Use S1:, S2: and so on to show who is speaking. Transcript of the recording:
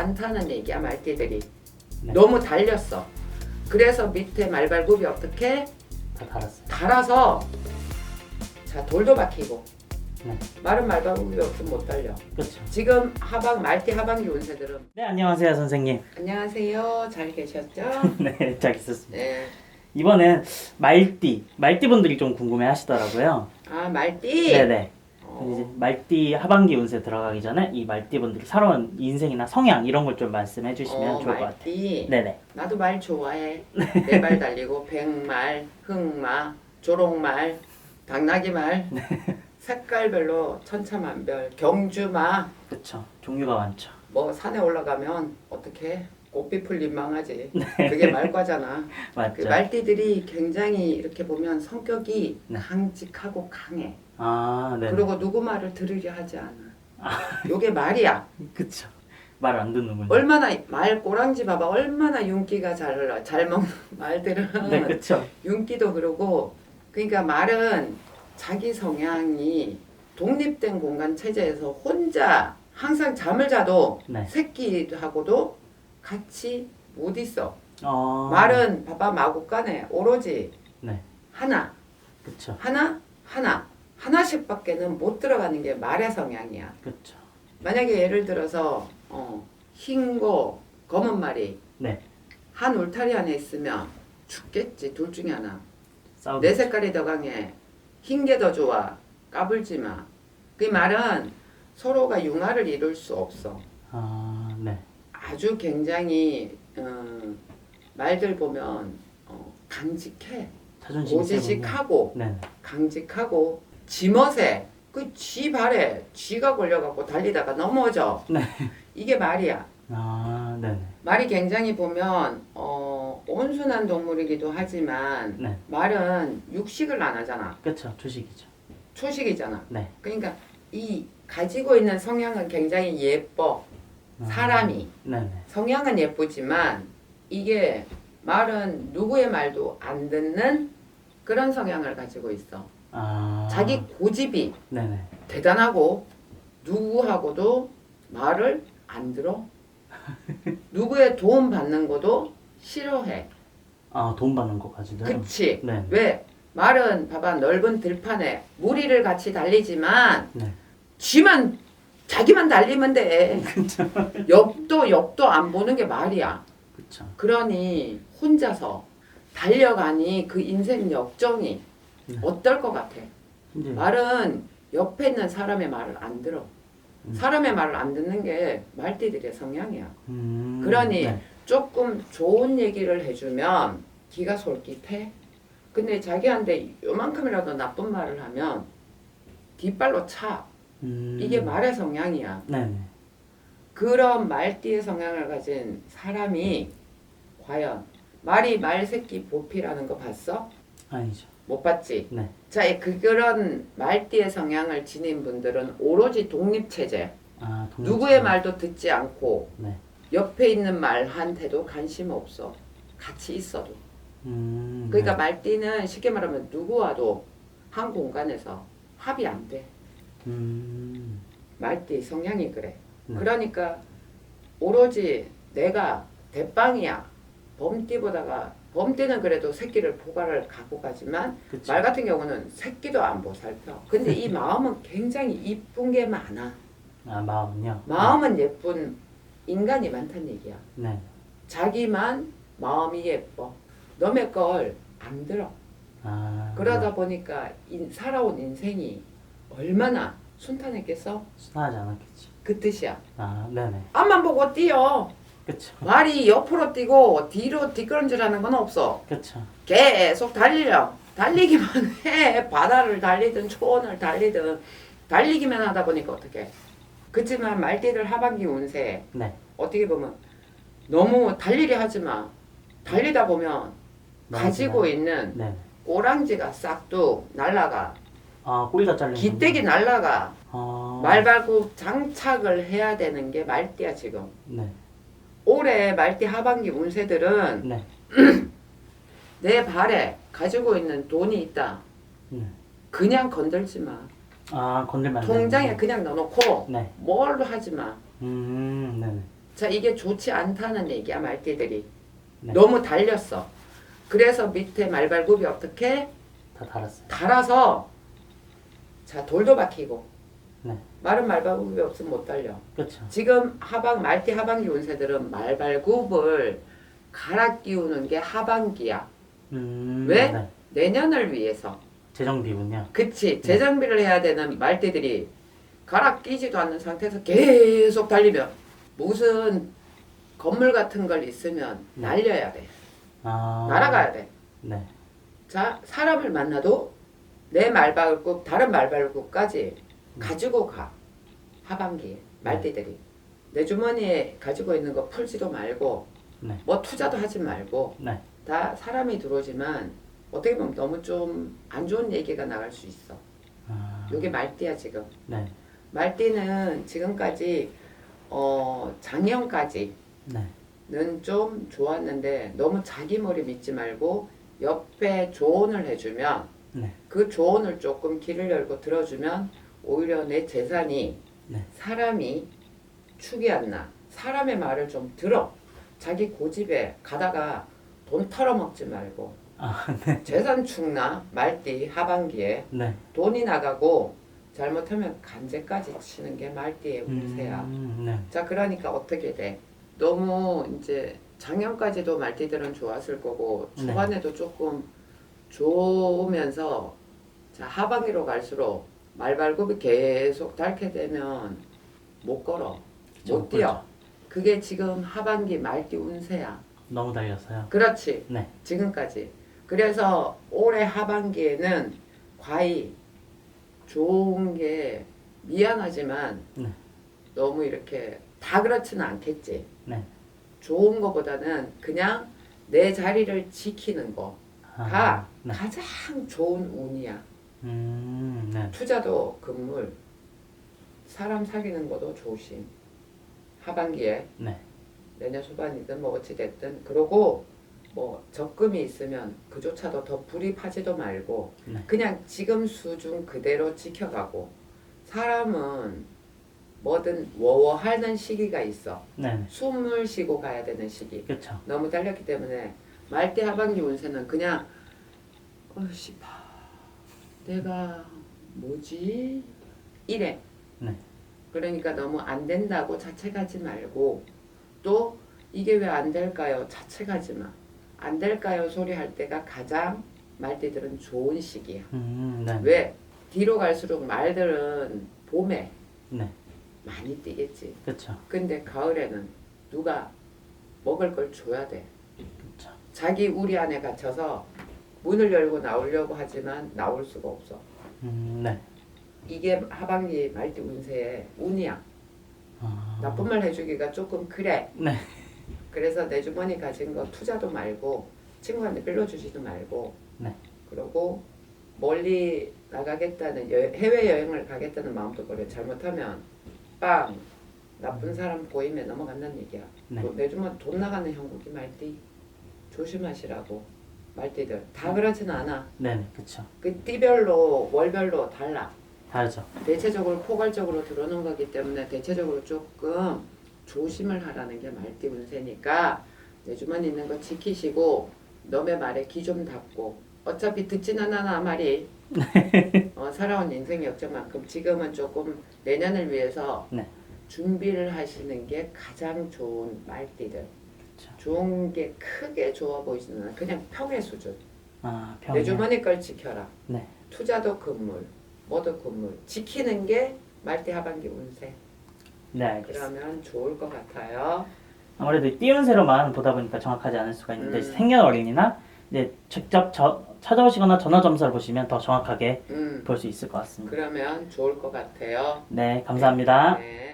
S1: 않다는 얘기야 말띠들이.
S2: 네.
S1: 너무 달렸어. 그래서 밑에 말발굽이 어떻게
S2: 다 달았어요.
S1: 달아서 자 돌도 박히고
S2: 네.
S1: 마른 말발굽이 없으면 못 달려.
S2: 그렇죠.
S1: 지금 하방 말띠 하반기 운세들은
S2: 네 안녕하세요 선생님.
S1: 안녕하세요. 잘 계셨죠?
S2: 네, 잘 있었습니다.
S1: 네.
S2: 이번엔 말띠, 말띠 분들이 좀 궁금해 하시더라고요.
S1: 아 말띠.
S2: 네네.
S1: 어,
S2: 이제 말띠 하반기 운세 들어가기 전에 이 말띠 분들이 살아온 인생이나 성향 이런 걸 좀 말씀해 주시면
S1: 어,
S2: 좋을 것 같아요.
S1: 말띠.
S2: 네네.
S1: 나도 말 좋아해. 네발 달리고 백말, 흑마, 조롱말, 당나귀말.
S2: 네.
S1: 색깔별로 천차만별. 경주마.
S2: 그렇죠. 종류가 많죠.
S1: 뭐 산에 올라가면 어떻게 꽃비 풀린 망하지.
S2: 네.
S1: 그게 말과잖아.
S2: 맞죠.
S1: 그 말띠들이 굉장히 이렇게 보면 성격이
S2: 네.
S1: 강직하고 강해.
S2: 아, 네.
S1: 그리고 누구 말을 들으려 하지 않아. 요게 말이야.
S2: 그렇죠. 말안 듣는군요.
S1: 얼마나 말 꼬랑지 봐봐. 얼마나 윤기가 잘. 잘 먹는 말들은
S2: 네, 그렇죠.
S1: 윤기도 그러고 그러니까 말은 자기 성향이 독립된 공간 체제에서 혼자 항상 잠을 자도
S2: 네.
S1: 새끼하고도 같이 못 있어.
S2: 어.
S1: 말은 봐봐 마구간에 오로지
S2: 네.
S1: 하나
S2: 그렇죠.
S1: 하나 하나 하나씩밖에는 못 들어가는 게 말의 성향이야.
S2: 그렇죠.
S1: 만약에 예를 들어서 어, 흰거 검은 말이
S2: 네.
S1: 한 울타리 안에 있으면 죽겠지 둘 중에 하나.
S2: 싸우기.
S1: 내 색깔이 더 강해. 흰 게 더 좋아. 까불지 마. 그 말은 서로가 융화를 이룰 수 없어.
S2: 아, 네.
S1: 아주 굉장히 어, 말들 보면 어, 강직해.
S2: 자존심.
S1: 고지식하고
S2: 네. 네.
S1: 강직하고 지멋에 그 쥐 발에 쥐가 걸려갖고 달리다가 넘어져.
S2: 네.
S1: 이게 말이야.
S2: 아, 네. 네.
S1: 말이 굉장히 보면 어, 온순한 동물이기도 하지만
S2: 네.
S1: 말은 육식을 안 하잖아.
S2: 그렇죠. 주식이죠.
S1: 초식이잖아.
S2: 네.
S1: 그러니까 이 가지고 있는 성향은 굉장히 예뻐.
S2: 아,
S1: 사람이
S2: 네, 네.
S1: 성향은 예쁘지만 이게 말은 누구의 말도 안 듣는 그런 성향을 가지고 있어.
S2: 아.
S1: 자기 고집이
S2: 네, 네.
S1: 대단하고 누구하고도 말을 안 들어. 누구의 도움 받는 것도 싫어해.
S2: 아, 돈 받는 거 가지고요.
S1: 그치?
S2: 네.
S1: 왜? 말은 봐봐 넓은 들판에 무리를 같이 달리지만
S2: 네.
S1: 쥐만 자기만 달리면 돼. 옆도 옆도 안 보는 게 말이야.
S2: 그렇죠.
S1: 그러니 혼자서 달려가니 그 인생 역정이
S2: 네.
S1: 어떨 것 같아?
S2: 힘들죠.
S1: 말은 옆에 있는 사람의 말을 안 들어.
S2: 음.
S1: 사람의 말을 안 듣는 게 말띠들의 성향이야.
S2: 음.
S1: 그러니
S2: 네.
S1: 조금 좋은 얘기를 해주면 기가 솔깃해. 근데 자기한테 요만큼이라도 나쁜 말을 하면 뒷발로 차.
S2: 음.
S1: 이게 말의 성향이야.
S2: 네, 네.
S1: 그런 말띠의 성향을 가진 사람이 과연 말이 말새끼 보피라는 거 봤어?
S2: 아니죠.
S1: 못 봤지?
S2: 네.
S1: 자, 그 그런 말띠의 성향을 지닌 분들은 오로지 독립체제.
S2: 아, 독립
S1: 누구의. 말도 듣지 않고
S2: 네.
S1: 옆에 있는 말한테도 관심 없어. 같이 있어도.
S2: 음.
S1: 그러니까
S2: 네.
S1: 말띠는 쉽게 말하면 누구와도 한 공간에서 합이 안 돼.
S2: 음.
S1: 말띠 성향이 그래.
S2: 네.
S1: 그러니까 오로지 내가 대빵이야. 범띠보다가 범띠는 그래도 새끼를 포괄을 갖고 가지만
S2: 그쵸.
S1: 말 같은 경우는 새끼도 안 보살펴. 근데 이 마음은 굉장히 이쁜 게 많아.
S2: 아, 마음은요.
S1: 마음은 예쁜 인간이 많다는 얘기야.
S2: 네.
S1: 자기만 마음이 예뻐. 남의 걸 안 들어.
S2: 아.
S1: 그러다 보니까 인- 살아온 인생이 얼마나 순탄했겠어?
S2: 순하지 않았겠죠.
S1: 그 뜻이야.
S2: 아, 네, 네.
S1: 앞만 보고 뛰어.
S2: 그렇죠.
S1: 말이 옆으로 뛰고 뒤로 뒷걸음질하는 건 없어.
S2: 그렇죠.
S1: 계속 달려. 달리기만 해. 바다를 달리든 초원을 달리든 달리기만 하다 보니까 어떻게? 그렇지만 말띠들 하반기 운세
S2: 네.
S1: 어떻게 보면 너무 달리려 하지 마. 달리다 보면 가지고 있는
S2: 네.
S1: 꼬랑지가 싹둑 날라가.
S2: 아, 꼬리가 잘린.
S1: 기대기 날라가.
S2: 아.
S1: 말발굽 장착을 해야 되는 게 말띠야 지금.
S2: 네.
S1: 올해 말띠 하반기 운세들은
S2: 네.
S1: 내 발에 가지고 있는 돈이 있다.
S2: 네.
S1: 그냥 건들지 마.
S2: 아, 건들면 안
S1: 통장에
S2: 되는군요.
S1: 그냥 넣어놓고
S2: 네.
S1: 뭘로 하지 마.
S2: 음, 네. 네.
S1: 자 이게 좋지 않다는 얘기야 말띠들이
S2: 네.
S1: 너무 달렸어. 그래서 밑에 말발굽이 어떻게
S2: 다 달았어요.
S1: 달아서 자 돌도 박히고
S2: 네.
S1: 마른 말발굽이 없으면 못 달려.
S2: 그렇죠.
S1: 지금 하방 말띠 하반기 운세들은 말발굽을 갈아 끼우는 게 하반기야.
S2: 음,
S1: 왜?
S2: 네.
S1: 내년을 위해서.
S2: 재정비군요.
S1: 그치 재정비를 해야 되는 말띠들이 갈아 끼지도 않는 상태에서 계속 달리면 무슨 건물 같은 걸 있으면
S2: 네.
S1: 날려야 돼.
S2: 아,
S1: 날아가야 돼.
S2: 네.
S1: 자 사람을 만나도 내 말발굽 다른 말발굽까지 가지고 가 하반기에 말띠들이 내 주머니에 가지고 있는 거 풀지도 말고
S2: 네.
S1: 뭐 투자도 하지 말고
S2: 네.
S1: 다 사람이 들어오지만 어떻게 보면 너무 좀 안 좋은 얘기가 나갈 수 있어.
S2: 아,
S1: 요게 말띠야 지금.
S2: 네.
S1: 말띠는 지금까지 어 작년까지는
S2: 네.
S1: 좀 좋았는데 너무 자기 머리 믿지 말고 옆에 조언을 해주면
S2: 네.
S1: 그 조언을 조금 길을 열고 들어주면 오히려 내 재산이
S2: 네.
S1: 사람이 축이 안 나. 사람의 말을 좀 들어. 자기 고집에 가다가 돈 털어먹지 말고
S2: 아,
S1: 재산 축나 말띠 하반기에
S2: 네.
S1: 돈이 나가고 잘못하면 간제까지 치는 게 말띠의 운세야.
S2: 음, 네.
S1: 자 그러니까 어떻게 돼? 너무 이제 작년까지도 말띠들은 좋았을 거고
S2: 네.
S1: 초반에도 조금 좋으면서 자 하반기로 갈수록 말발굽이 계속 닳게 되면 못 걸어 못 뛰어 그게 지금 하반기 말띠 운세야
S2: 너무 달렸어요.
S1: 그렇지
S2: 네.
S1: 지금까지 그래서 올해 하반기에는 과히 좋은 게 미안하지만
S2: 네.
S1: 너무 이렇게 다 그렇지는 않겠지
S2: 네.
S1: 좋은 거보다는 그냥 내 자리를 지키는 거
S2: 아,
S1: 가
S2: 네.
S1: 가장 좋은 운이야
S2: 음, 네.
S1: 투자도 금물 사람 사귀는 것도 조심 하반기에
S2: 네.
S1: 내년 초반이든 뭐 어찌 됐든 그러고 뭐 적금이 있으면 그조차도 더 불입하지도 말고
S2: 네.
S1: 그냥 지금 수준 그대로 지켜가고 사람은 뭐든 워워하는 시기가 있어
S2: 네. 네.
S1: 숨을 쉬고 가야 되는 시기
S2: 그렇죠.
S1: 너무 달렸기 때문에 말대 하반기 운세는 그냥 어씨 봐 내가 뭐지 이래
S2: 네.
S1: 그러니까 너무 안 된다고 자책하지 말고 또 이게 왜 안 될까요 자책하지 마안 될까요 소리 할 때가 가장 말띠들은 좋은 시기야
S2: 음, 네.
S1: 왜 뒤로 갈수록 말들은 봄에
S2: 네.
S1: 많이 뛰겠지
S2: 그렇죠.
S1: 근데 가을에는 누가 먹을 걸 줘야 돼
S2: 그렇죠.
S1: 자기 우리 안에 갇혀서 문을 열고 나오려고 하지만 나올 수가 없어.
S2: 음, 네.
S1: 이게 하반기 말띠 운세의 운이야.
S2: 아,
S1: 나쁜 말 해주기가 조금 그래.
S2: 네.
S1: 그래서 내 주머니 가진 거 투자도 말고 친구한테 빌려주지도 말고.
S2: 네.
S1: 그러고 멀리 나가겠다는 여, 해외 여행을 가겠다는 마음도 그래. 잘못하면 빵 나쁜 사람 보이면 넘어간다는 얘기야.
S2: 네.
S1: 또내 주머니 돈 나가는 형국이 말띠 조심하시라고 말띠들 다 그렇지는 않아.
S2: 네, 네. 그렇죠.
S1: 그 띠별로 월별로 달라.
S2: 다르죠.
S1: 대체적으로 포괄적으로 들어오는 거기 때문에 대체적으로 조금 조심을 하라는 게 말띠 운세니까 내 주머니 있는 거 지키시고 너의 말에 귀 좀 닫고 어차피 듣지는 않아 말이 어, 살아온 인생 역전만큼 지금은 조금 내년을 위해서
S2: 네.
S1: 준비를 하시는 게 가장 좋은 말띠들
S2: 그렇죠.
S1: 좋은 게 크게 좋아 보이지는 않아 그냥 평의 수준
S2: 아,
S1: 내
S2: 평이요.
S1: 주머니 걸 지켜라
S2: 네.
S1: 투자도 금물 뭐도 금물 지키는 게 말띠 하반기 운세
S2: 네, 알겠습니다.
S1: 그러면 좋을 것 같아요
S2: 아무래도 띄운새로만 보다 보니까 정확하지 않을 수가 있는데
S1: 음.
S2: 생년월일이나 이제 직접 저, 찾아오시거나 전화 점수를 보시면 더 정확하게
S1: 음
S2: 볼 수 있을 것 같습니다.
S1: 그러면 좋을 것 같아요
S2: 네, 감사합니다.
S1: 네.